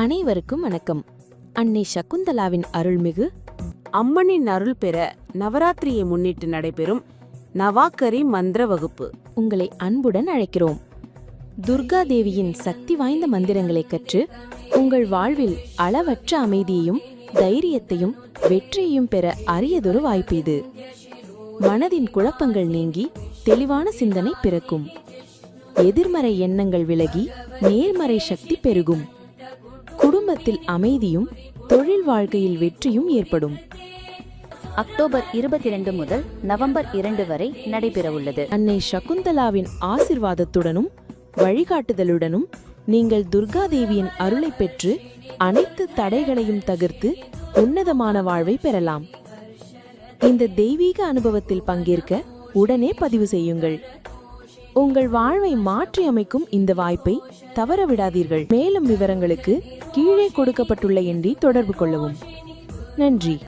அனைவருக்கும் வணக்கம். அன்னை சகுந்தலாவின் அருள்மிகு அம்மனின் அருள் பெற நவராத்திரியை முன்னிட்டு நடைபெறும் நவாக்கரி மந்திர வகுப்பு. உங்களை அன்புடன் அழைக்கிறோம். துர்கா தேவியின் சக்தி வாய்ந்த மந்திரங்களை கற்று உங்கள் வாழ்வில் அளவற்ற அமைதியையும் தைரியத்தையும் வெற்றியையும் பெற அரியதொரு வாய்ப்பு இது. மனதின் குழப்பங்கள் நீங்கி தெளிவான சிந்தனை பிறக்கும். எதிர்மறை எண்ணங்கள் விலகி நேர்மறை சக்தி பெருகும். குடும்பத்தில் அமைதியும் தொழில் வாழ்க்கையில் வெற்றியும் ஏற்படும். அக்டோபர் இருபத்தி இரண்டு முதல் நவம்பர் இரண்டு வரை நடைபெறவுள்ளது. அன்னை சகுந்தலாவின் ஆசிர்வாதத்துடனும் வழிகாட்டுதலுடனும் நீங்கள் துர்கா தேவியின் அருளை பெற்று அனைத்து தடைகளையும் தகர்த்து உன்னதமான வாழ்வை பெறலாம். இந்த தெய்வீக அனுபவத்தில் பங்கேற்க உடனே பதிவு செய்யுங்கள். உங்கள் வாழ்வை மாற்றி அமைக்கும் இந்த வாய்ப்பை தவற விடாதீர்கள் மேலும் விவரங்களுக்கு கீழே கொடுக்கப்பட்டுள்ள எண்ணை தொடர்பு கொள்ளவும். நன்றி.